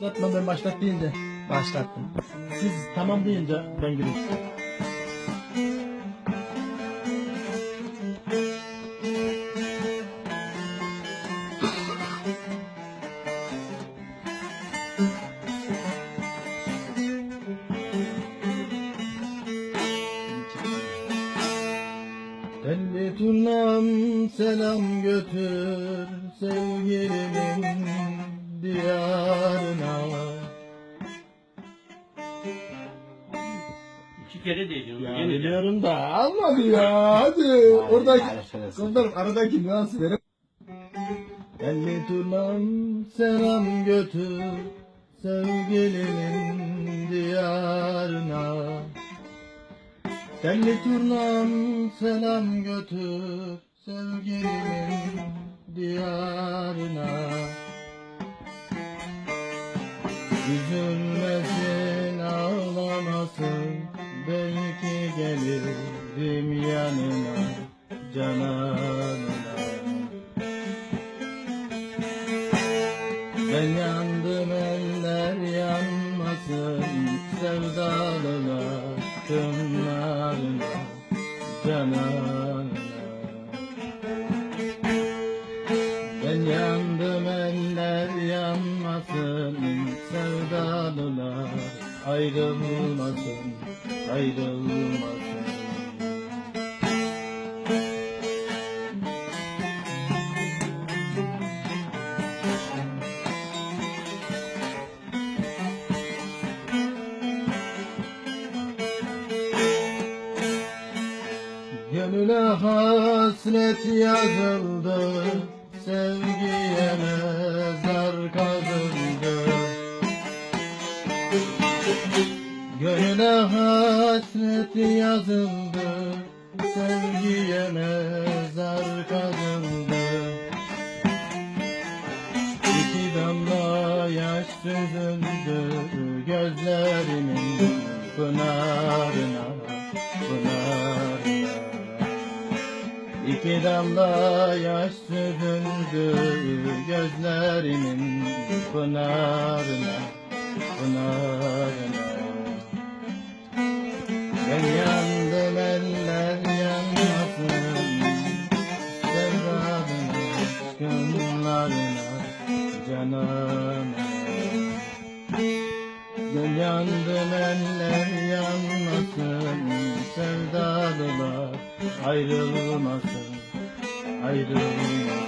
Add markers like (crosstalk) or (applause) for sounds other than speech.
Başlatma ben başlat deyince. Başlattım. Siz tamam deyince ben gireyim. Telli turnam selam götür sevgilimin diyarına. İki kere değdin. Ya de. biliyorum da almadı ya (laughs) hadi oradaki kızlar aradaki nüansı verin. Telli turnam selam götür sevgilimin diyarına. Telli turnam selam götür sevgilimin diyarına. Üzülmesin ağlamasın belki gelirim yanına cananına. Ben yandım eller yanmasın sevdalılar kınlarına cananına. Ben yandım eller yanmasın sevdalılar ayrılmasın ayrılmasın. Gönüle hasret yazıldı Gönüle hasret yazıldı Sevgiye mezar kazıldı İki damla yaş süzüldü Gözlerimin pınarına Pınarına İki damla yaş süzüldü gözlerimin pınarına, pınarına. Canana. Gül yandım eller yanmasın Sevdalılar ayrılmasın Ayrılmasın